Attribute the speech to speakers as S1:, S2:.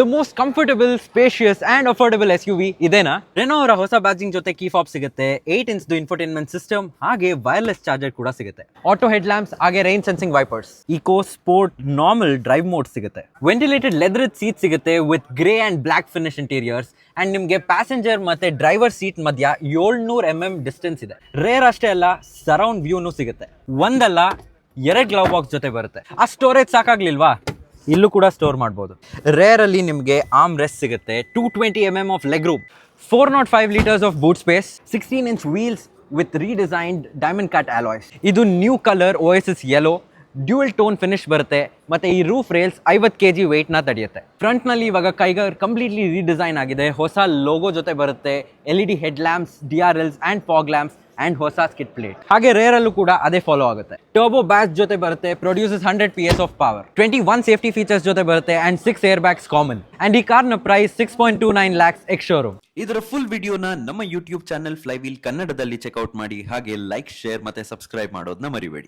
S1: The most comfortable spacious and affordable S U V ಇದೇನಾ? Renault ಅವರ ಹೊಸ badging ಜೊತೆ ಕೀ ಫಾಪ್ ಸಿಗುತ್ತೆ. ಏಟ್ ದು ಇನ್ಫೋಟೈನ್ಮೆಂಟ್ ಸಿಸ್ಟಮ್ ಹಾಗೆ ವೈರ್ಲೆಸ್ ಚಾರ್ಜರ್ ಕೂಡ ಸಿಗುತ್ತೆ. ಆಟೋ ಹೆಡ್ ಲ್ಯಾಂಪ್ಸ್ ಹಾಗೆ rain sensing wipers eco sport normal drive mode ಸಿಗುತ್ತೆ. ವೆಂಟಿಲೇಟೆಡ್ ಲೆದರ್ ಸೀಟ್ ಸಿಗುತ್ತೆ with grey and black finish interiors and ನಿಮಗೆ ಪ್ಯಾಸೆಂಜರ್ ಮತ್ತೆ ಡ್ರೈವರ್ ಸೀಟ್ ಮಧ್ಯ ಏಳ್ನೂರ್ ಎಂ ಎಂ ಡಿಸ್ಟೆನ್ಸ್ ಇದೆ. ರೇರ್ ಅಷ್ಟೇ ಅಲ್ಲ ಸರೌಂಡ್ ವ್ಯೂನು ಸಿಗುತ್ತೆ. ಒಂದಲ್ಲ, ಎರಡ್ ಗ್ಲವ್ ಬಾಕ್ಸ್ ಜೊತೆ ಬರುತ್ತೆ. ಆ ಸ್ಟೋರೇಜ್ ಸಾಕಾಗ್ಲಿಲ್ವಾ? ಇಲ್ಲೂ ಕೂಡ ಸ್ಟೋರ್ ಮಾಡ್ಬೋದು. ರೇರ್ ಅಲ್ಲಿ ನಿಮಗೆ ಆಮ್ ರೆಸ್ಟ್ ಸಿಗುತ್ತೆ. Two twenty M M of leg room four nought five litres of boot space sixteen inch wheels with redesigned diamond cut alloys ಇದು new colour oasis yellow dual tone finish ಬರುತ್ತೆ. ಮತ್ತೆ ಈ roof rails ಐವತ್ತು K G ನ ತಡೆಯುತ್ತೆ. ಫ್ರಂಟ್ನಲ್ಲಿ ಇವಾಗ Kiger completely redesign ಆಗಿದೆ. ಹೊಸ ಲೋಗೋ ಜೊತೆ ಬರುತ್ತೆ. L E D head lamps D R Ls and fog lamps and ಹೊಸ ಸ್ಕಿಟ್ ಪ್ಲೇಟ್ ಹಾಗೆ ರೇರ್ ಅಲ್ಲೂ ಕೂಡ ಅದೇ ಫಾಲೋ ಆಗುತ್ತೆ. ಟೋಬೋ ಬ್ಯಾಸ್ ಜೊತೆ ಬರುತ್ತೆ produces hundred P S of power twenty one safety features ಜೊತೆ ಬರುತ್ತೆ and six air bags common and ಈ ಕಾರ್ನ price six point two nine lakhs ex showroom
S2: ಇದರ ಫುಲ್ ವಿಡಿಯೋನ ನಮ್ಮ ಯೂಟ್ಯೂಬ್ ಚಾನೆಲ್ ಫ್ಲೈವೀಲ್ ಕನ್ನಡದಲ್ಲಿ ಚೆಕ್ಔಟ್ ಮಾಡಿ ಹಾಗೆ ಲೈಕ್ ಶೇರ್ ಮತ್ತೆ ಸಬ್ಸ್ಕ್ರೈಬ್ ಮಾಡೋದನ್ನ ಮರಿಬೇಡಿ.